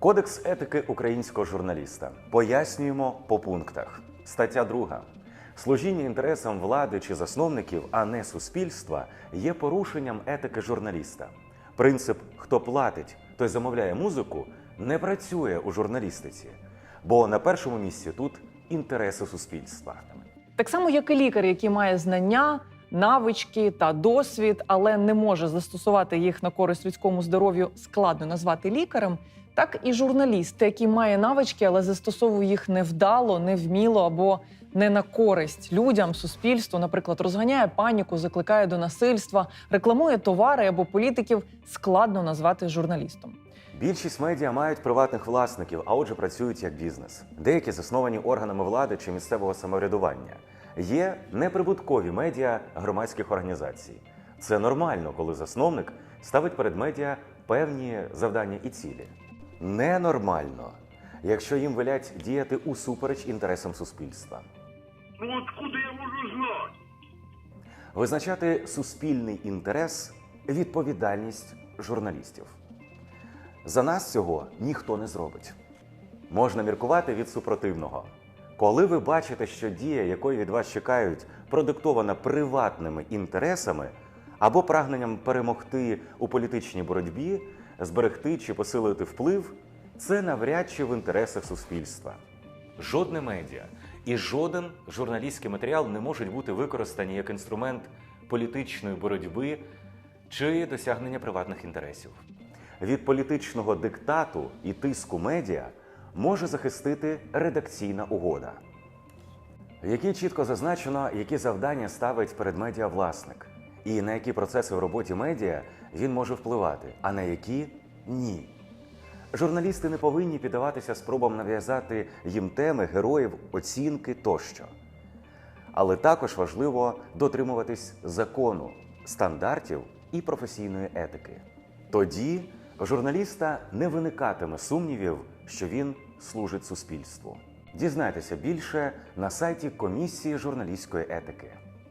Кодекс етики українського журналіста. Пояснюємо по пунктах. Стаття 2. Служіння інтересам влади чи засновників, а не суспільства, є порушенням етики журналіста. Принцип хто платить, той замовляє музику, не працює у журналістиці, бо на першому місці тут інтереси суспільства. Так само, як і лікар, який має знання, навички та досвід, але не може застосувати їх на користь людському здоров'ю, складно назвати лікарем. Так і журналіст, який має навички, але застосовує їх невдало, невміло або не на користь людям, суспільству, наприклад, розганяє паніку, закликає до насильства, рекламує товари або політиків, складно назвати журналістом. Більшість медіа мають приватних власників, а отже працюють як бізнес. Деякі засновані органами влади чи місцевого самоврядування. Є неприбуткові медіа громадських організацій. Це нормально, коли засновник ставить перед медіа певні завдання і цілі. Ненормально, якщо їм велять діяти усупереч інтересам суспільства. Ну откуда я можу знати? Визначати суспільний інтерес відповідальність журналістів. За нас цього ніхто не зробить. Можна міркувати від супротивного. Коли ви бачите, що дія, якої від вас чекають, продиктована приватними інтересами або прагненням перемогти у політичній боротьбі, зберегти чи посилити вплив, це навряд чи в інтересах суспільства. Жодне медіа і жоден журналістський матеріал не можуть бути використані як інструмент політичної боротьби чи досягнення приватних інтересів. Від політичного диктату і тиску медіа може захистити редакційна угода, в якій чітко зазначено, які завдання ставить перед медіа власник, і на які процеси в роботі медіа він може впливати, а на які ні. Журналісти не повинні піддаватися спробам нав'язати їм теми, героїв, оцінки тощо. Але також важливо дотримуватись закону, стандартів і професійної етики. Тоді журналіста не виникатиме сумнівів, що він служить суспільству. Дізнайтеся більше на сайті комісії журналістської етики.